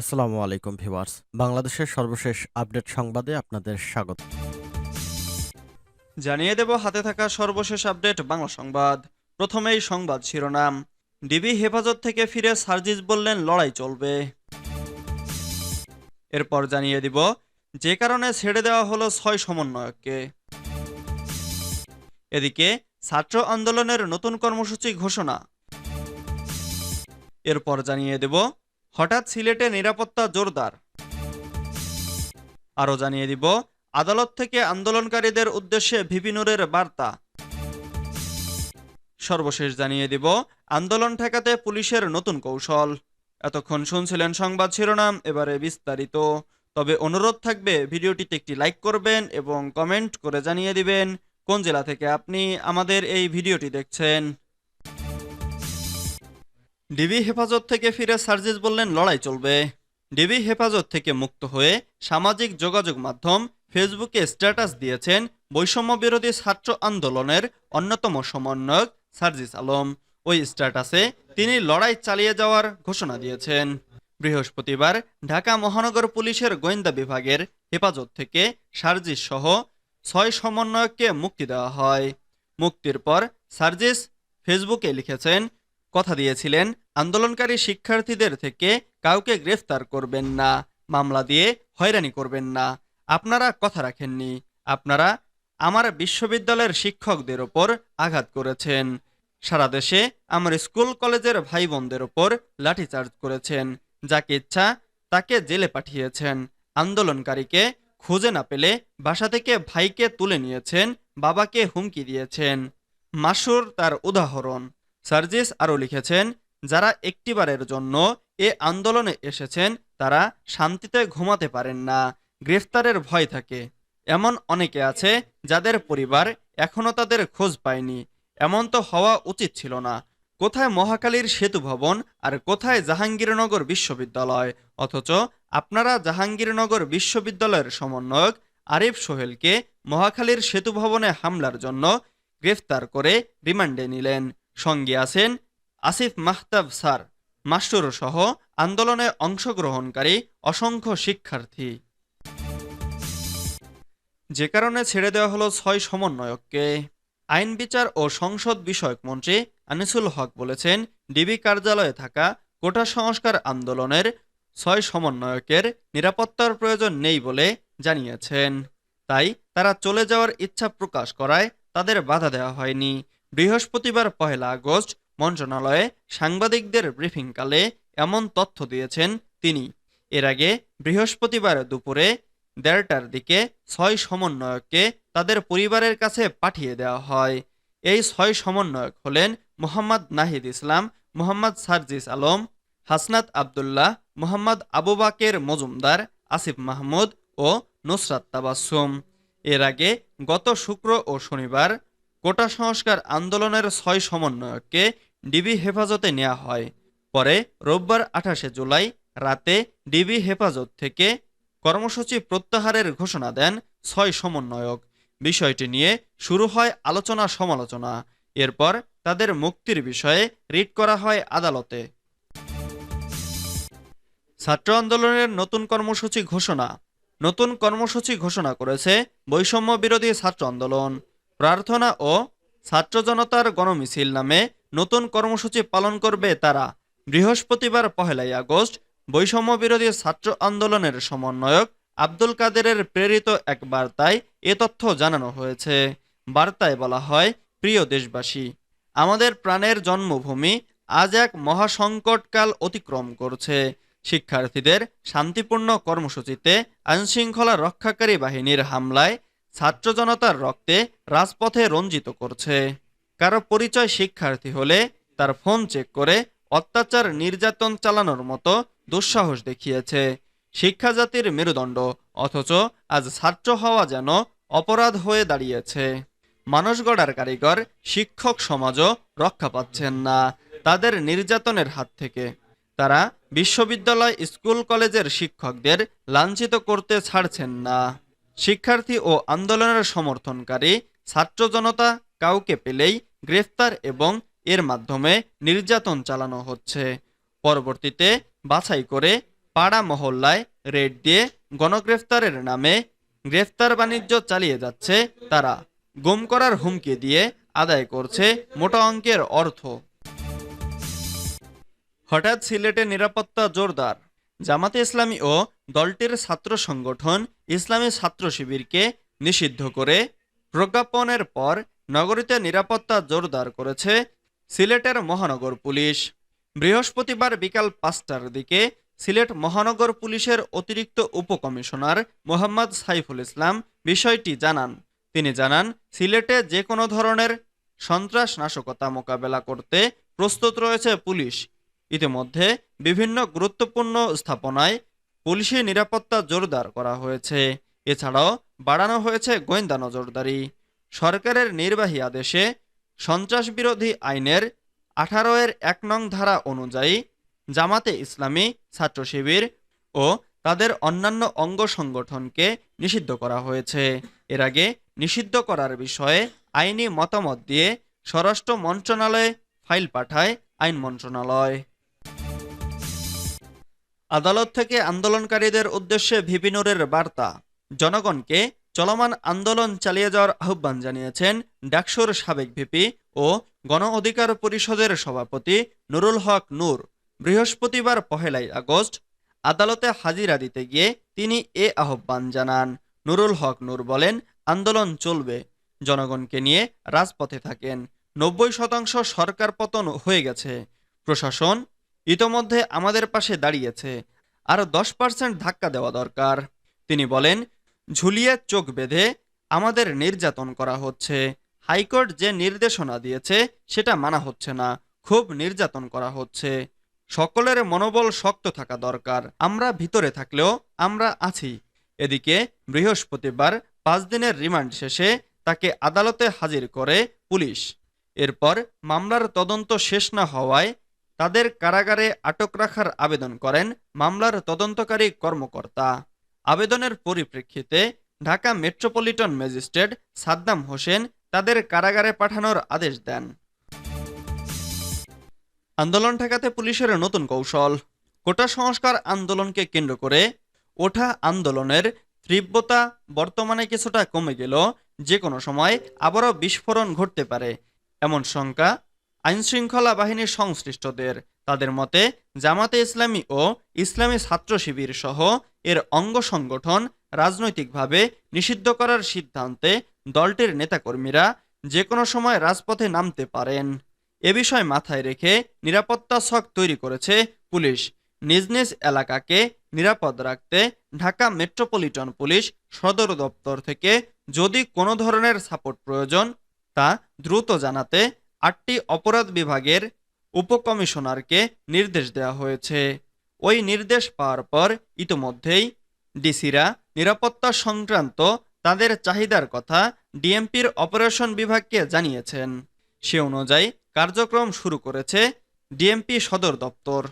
আসসালামু আলাইকুম ভিউয়ার্স। বাংলাদেশের সর্বশেষ আপডেট সংবাদে আপনাদের স্বাগত। জানিয়ে দেব হাতে থাকা সর্বশেষ আপডেট বাংলা সংবাদ। প্রথমেই সংবাদ শিরোনাম। ডিবি হেফাজত থেকে ফিরে সার্জিস বললেন, লড়াই চলবে। এরপর জানিয়ে দিব, যে কারণে ছেড়ে দেওয়া হলো ছয় সমন্বয়ককে। এদিকে, ছাত্র আন্দোলনের নতুন কর্মসূচি ঘোষণা। এরপর জানিয়ে দেব হঠাৎ সিলেটে নিরাপত্তা জোরদার। আরও জানিয়ে দিব, আদালত থেকে আন্দোলনকারীদের উদ্দেশ্যে ভিপিনুরের বার্তা। সর্বশেষ জানিয়ে দিব, আন্দোলন ঠেকাতে পুলিশের নতুন কৌশল। এতক্ষণ শুনছিলেন সংবাদ শিরোনাম, এবারে বিস্তারিত। তবে অনুরোধ থাকবে, ভিডিওটিতে একটি লাইক করবেন এবং কমেন্ট করে জানিয়ে দিবেন, কোন জেলা থেকে আপনি আমাদের এই ভিডিওটি দেখছেন। ডিবি হেফাজত থেকে ফিরে সার্জিস বললেন, লড়াই চলবে। ডিবি হেফাজত থেকে মুক্ত হয়ে সামাজিক যোগাযোগ মাধ্যম ফেসবুকে স্ট্যাটাস দিয়েছেন বৈষম্য বিরোধী ছাত্র আন্দোলনের অন্যতম সমন্বয়ক সার্জিস আলম। ওই স্ট্যাটাসে তিনি লড়াই চালিয়ে যাওয়ার ঘোষণা দিয়েছেন। বৃহস্পতিবার ঢাকা মহানগর পুলিশের গোয়েন্দা বিভাগের হেফাজত থেকে সার্জিস সহ ছয় সমন্বয়ককে মুক্তি দেওয়া হয়। মুক্তির পর সার্জিস ফেসবুকে লিখেছেন কথা দিয়েছিলেন, আন্দোলনকারী শিক্ষার্থীদের থেকে কাউকে গ্রেফতার করবেন না, মামলা দিয়ে হয়রানি করবেন না। আপনারা কথা রাখেননি। আপনারা আমার বিশ্ববিদ্যালয়ের শিক্ষকদের ওপর আঘাত করেছেন। সারা দেশে আমার স্কুল কলেজের ভাই বোনদের ওপর লাঠিচার্জ করেছেন। যাকে ইচ্ছা তাকে জেলে পাঠিয়েছেন। আন্দোলনকারীকে খুঁজে না পেলে বাসা থেকে ভাইকে তুলে নিয়েছেন, বাবাকে হুমকি দিয়েছেন। মাসুর তার উদাহরণ। সার্জিস আরও লিখেছেন, যারা একটিবারের জন্য এ আন্দোলনে এসেছেন, তারা শান্তিতে ঘুমাতে পারেন না, গ্রেফতারের ভয় থাকে। এমন অনেকে আছে যাদের পরিবার এখনও তাদের খোঁজ পায়নি। এমন তো হওয়া উচিত ছিল না। কোথায় মহাকালীর সেতু ভবন আর কোথায় জাহাঙ্গীরনগর বিশ্ববিদ্যালয়? অথচ আপনারা জাহাঙ্গীরনগর বিশ্ববিদ্যালয়ের সমন্বয়ক আরিফ সোহেলকে মহাখালীর সেতু ভবনে হামলার জন্য গ্রেফতার করে রিমান্ডে নিলেন। সঙ্গে আছেন আসিফ মাহতাব স্যার, মাস্টুর সহ আন্দোলনে অংশগ্রহণকারী অসংখ্য শিক্ষার্থী। যে কারণে ছেড়ে দেওয়া হলো ছয় সমন্বয়ককে। আইন বিচার ও সংসদ বিষয়ক মন্ত্রী আনিসুল হক বলেছেন, ডিবি কার্যালয়ে থাকা কোটা সংস্কার আন্দোলনের ছয় সমন্বয়কের নিরাপত্তার প্রয়োজন নেই বলে জানিয়েছেন। তাই তারা চলে যাওয়ার ইচ্ছা প্রকাশ করায় তাদের বাধা দেওয়া হয়নি। বৃহস্পতিবার পহেলা আগস্ট মন্ত্রণালয়ে সাংবাদিকদের ব্রিফিংকালে এমন তথ্য দিয়েছেন তিনি। এর আগে বৃহস্পতিবার দুপুরে দেড়টার দিকে ছয় সমন্বয়ককে তাদের পরিবারের কাছে পাঠিয়ে দেওয়া হয়। এই ছয় সমন্বয়ক হলেন মোহাম্মদ নাহিদ ইসলাম, মোহাম্মদ সার্জিস আলম, হাসনাত আবদুল্লাহ, মোহাম্মদ আবু বাকের মজুমদার, আসিফ মাহমুদ ও নুসরাত তাবাসুম এর আগে গত শুক্র ও শনিবার কোটা সংস্কার আন্দোলনের ছয় সমন্বয়ককে ডিবি হেফাজতে নেওয়া হয়। পরে রোববার আঠাশে জুলাই রাতে ডিবি হেফাজত থেকে কর্মসূচি প্রত্যাহারের ঘোষণা দেন ছয় সমন্বয়ক। বিষয়টি নিয়ে শুরু হয় আলোচনা সমালোচনা এরপর তাদের মুক্তির বিষয়ে রিট করা হয় আদালতে। ছাত্র আন্দোলনের নতুন কর্মসূচি ঘোষণা। নতুন কর্মসূচি ঘোষণা করেছে বৈষম্য বিরোধী ছাত্র আন্দোলন। প্রার্থনা ও ছাত্র জনতার গণমিছিল নামে নতুন কর্মসূচি পালন করবে তারা। বৃহস্পতিবার পহেলাই আগস্ট বৈষম্য বিরোধী ছাত্র আন্দোলনের সমন্বয়ক আব্দুল কাদেরের প্রেরিত এক বার্তায় এ তথ্য জানানো হয়েছে। বার্তায় বলা হয়, প্রিয় দেশবাসী, আমাদের প্রাণের জন্মভূমি আজ এক মহাসংকটকাল অতিক্রম করছে। শিক্ষার্থীদের শান্তিপূর্ণ কর্মসূচিতে আইনশৃঙ্খলা রক্ষাকারী বাহিনীর হামলায় ছাত্র জনতার রক্তে রাজপথে রঞ্জিত করছে। কারও পরিচয় শিক্ষার্থী হলে তার ফোন চেক করে অত্যাচার নির্যাতন চালানোর মতো দুঃসাহস দেখিয়েছে। শিক্ষা জাতির মেরুদণ্ড, অথচ আজ ছাত্র হওয়া যেন অপরাধ হয়ে দাঁড়িয়েছে। মানুষ গড়ার কারিগর, শিক্ষক সমাজও রক্ষা পাচ্ছেন না তাদের নির্যাতনের হাত থেকে। তারা বিশ্ববিদ্যালয়, স্কুল, কলেজের শিক্ষকদের লাঞ্ছিত করতে ছাড়ছেন না। শিক্ষার্থী ও আন্দোলনের সমর্থনকারী ছাত্র জনতা কাউকে পেলেই গ্রেফতার এবং এর মাধ্যমে নির্যাতন চালানো হচ্ছে। পরবর্তীতে বাছাই করে পাড়া মহল্লায় রেড দিয়ে গণগ্রেফতারের নামে গ্রেফতার বাণিজ্য চালিয়ে যাচ্ছে তারা। গুম করার হুমকি দিয়ে আদায় করছে মোটা অঙ্কের অর্থ। হঠাৎ সিলেটে নিরাপত্তা জোরদার জামাতে ইসলামী ও দলটির ছাত্র সংগঠন ইসলামী ছাত্র শিবিরকে নিষিদ্ধ করে প্রজ্ঞাপনের পর নগরীতে নিরাপত্তা জোরদার করেছে সিলেটের মহানগর পুলিশ। বৃহস্পতিবার বিকাল পাঁচটার দিকে সিলেট মহানগর পুলিশের অতিরিক্ত উপকমিশনার মোহাম্মদ সাইফুল ইসলাম বিষয়টি জানান। তিনি জানান, সিলেটে যে কোনো ধরনের সন্ত্রাস নাশকতা মোকাবেলা করতে প্রস্তুত রয়েছে পুলিশ। ইতিমধ্যে বিভিন্ন গুরুত্বপূর্ণ স্থাপনায় পুলিশি নিরাপত্তা জোরদার করা হয়েছে। এছাড়াও বাড়ানো হয়েছে গোয়েন্দা নজরদারি। সরকারের নির্বাহী আদেশে সন্ত্রাস বিরোধী আইনের আঠারো এর এক নং ধারা অনুযায়ী জামাতে ইসলামী ছাত্র শিবির ও তাদের অন্যান্য অঙ্গ সংগঠনকে নিষিদ্ধ করা হয়েছে। এর আগে নিষিদ্ধ করার বিষয়ে আইনি মতামত দিয়ে স্বরাষ্ট্র মন্ত্রণালয়ে ফাইল পাঠায় আইন মন্ত্রণালয়। আদালত থেকে আন্দোলনকারীদের উদ্দেশ্যে ভিপিনুরের বার্তা। জনগণকে চলমান আন্দোলন চালিয়ে যাওয়ার আহ্বান জানিয়েছেন ডাকসুর সাবেক ভিপি ও গণ অধিকার পরিষদের সভাপতি নুরুল হক নূর। বৃহস্পতিবার পহেলাই আগস্ট আদালতে হাজিরা দিতে গিয়ে তিনি এ আহ্বান জানান। নুরুল হক নূর বলেন, আন্দোলন চলবে। জনগণকে নিয়ে রাজপথে থাকেন। নব্বই শতাংশ সরকার পতন হয়ে গেছে। প্রশাসন ইতোমধ্যে আমাদের পাশে দাঁড়িয়েছে। আর দশ পার্সেন্ট ধাক্কা দেওয়া দরকার। তিনি বলেন, ঝুলিয়ে চোখ বেঁধে আমাদের নির্যাতন করা হচ্ছে। হাইকোর্ট যে নির্দেশনা দিয়েছে, সেটা মানা হচ্ছে না। খুব নির্যাতন করা হচ্ছে। সকলের মনোবল শক্ত থাকা দরকার। আমরা ভিতরে থাকলেও আমরা আছি। এদিকে বৃহস্পতিবার পাঁচ দিনের রিমান্ড শেষে তাকে আদালতে হাজির করে পুলিশ। এরপর মামলার তদন্ত শেষ না হওয়ায় তাদের কারাগারে আটক রাখার আবেদন করেন মামলার তদন্তকারী কর্মকর্তা। আবেদনের পরিপ্রেক্ষিতে ঢাকা মেট্রোপলিটন ম্যাজিস্ট্রেট সাদ্দাম হোসেন তাদের কারাগারে পাঠানোর আদেশ দেন। আন্দোলন ঠেকাতে পুলিশের নতুন কৌশল। কোটা সংস্কার আন্দোলনকে কেন্দ্র করে ওঠা আন্দোলনের তীব্রতা বর্তমানে কিছুটা কমে গেল যে কোনো সময় আবারও বিস্ফোরণ ঘটতে পারে, এমন শঙ্কা আইনশৃঙ্খলা বাহিনীর সংশ্লিষ্টদের, তাদের মতে জামাতে ইসলামী ও ইসলামী ছাত্র শিবির সহ এর অঙ্গ সংগঠন রাজনৈতিকভাবে নিষিদ্ধ করার সিদ্ধান্তে দলটির নেতাকর্মীরা যে কোনো সময় রাজপথে নামতে পারেন। এ বিষয় মাথায় রেখে নিরাপত্তা ছক তৈরি করেছে পুলিশ। নিজ নিজ এলাকাকে নিরাপদ রাখতে ঢাকা মেট্রোপলিটন পুলিশ সদর দপ্তর থেকে যদি কোনো ধরনের সাপোর্ট প্রয়োজন, তা দ্রুত জানাতে আটটি অপরাধ বিভাগের উপকমিশনারকে নির্দেশ দেওয়া হয়েছে। ওই নির্দেশ পাওয়ার পর ইতোমধ্যেই ডিসিরা নিরাপত্তা সংক্রান্ত তাদের চাহিদার কথা ডিএমপির অপারেশন বিভাগকে জানিয়েছেন। সে অনুযায়ী কার্যক্রম শুরু করেছে ডিএমপি সদর দপ্তর।